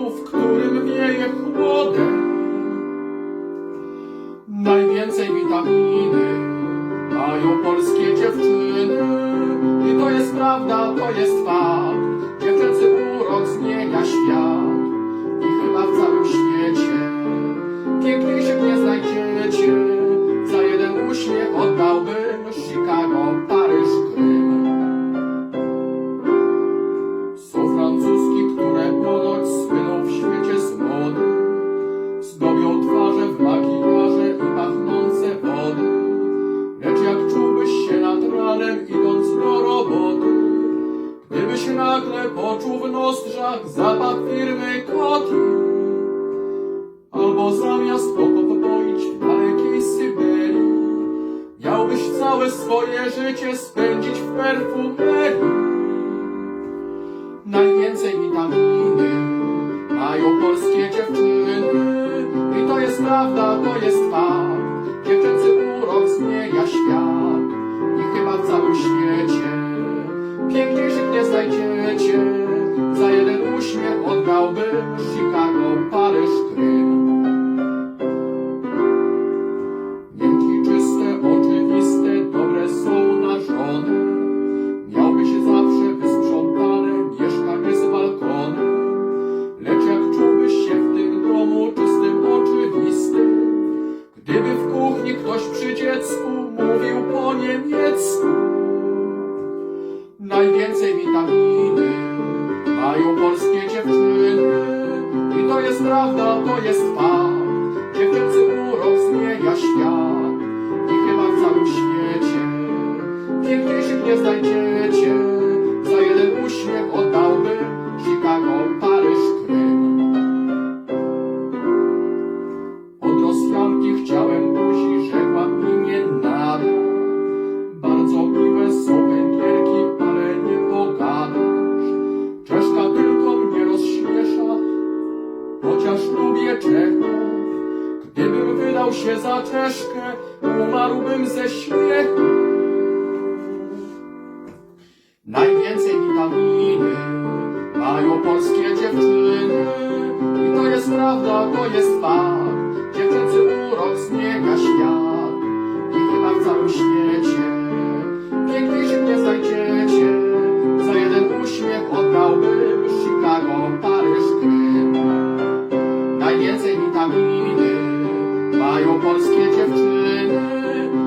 w którym wieje chłodem. Najwięcej witaminy mają polskie dziewczyny. I to jest prawda, to jest fakt. Dziewczęcy urok zmienia świat. I chyba w całym świecie piękniejszych nie znajdziecie. Za jeden uśmiech oddałbym sikaj. Poczuł w nozdrzach zapach firmy Koki, albo zamiast kokot boić w dalekiej Syberii, miałbyś całe swoje życie spędzić w perfumerii. Najwięcej witaminy mają polskie dziewczyny i to jest prawda, to jest Najwięcej witaminy mają polskie dziewczyny i to jest prawda, to jest fakt. Wydał się za Czeszkę, umarłbym ze śmiechu. Najwięcej witaminy mają polskie dziewczyny i to jest prawda, to jest fakt. Polskie dziewczyny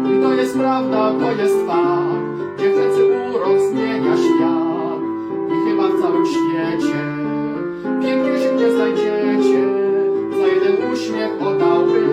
i to jest prawda, to jest fakt. Dziewczęcy urok zmienia świat i chyba w całym świecie piękniejszych nie znajdziecie. Za jeden uśmiech oddałbym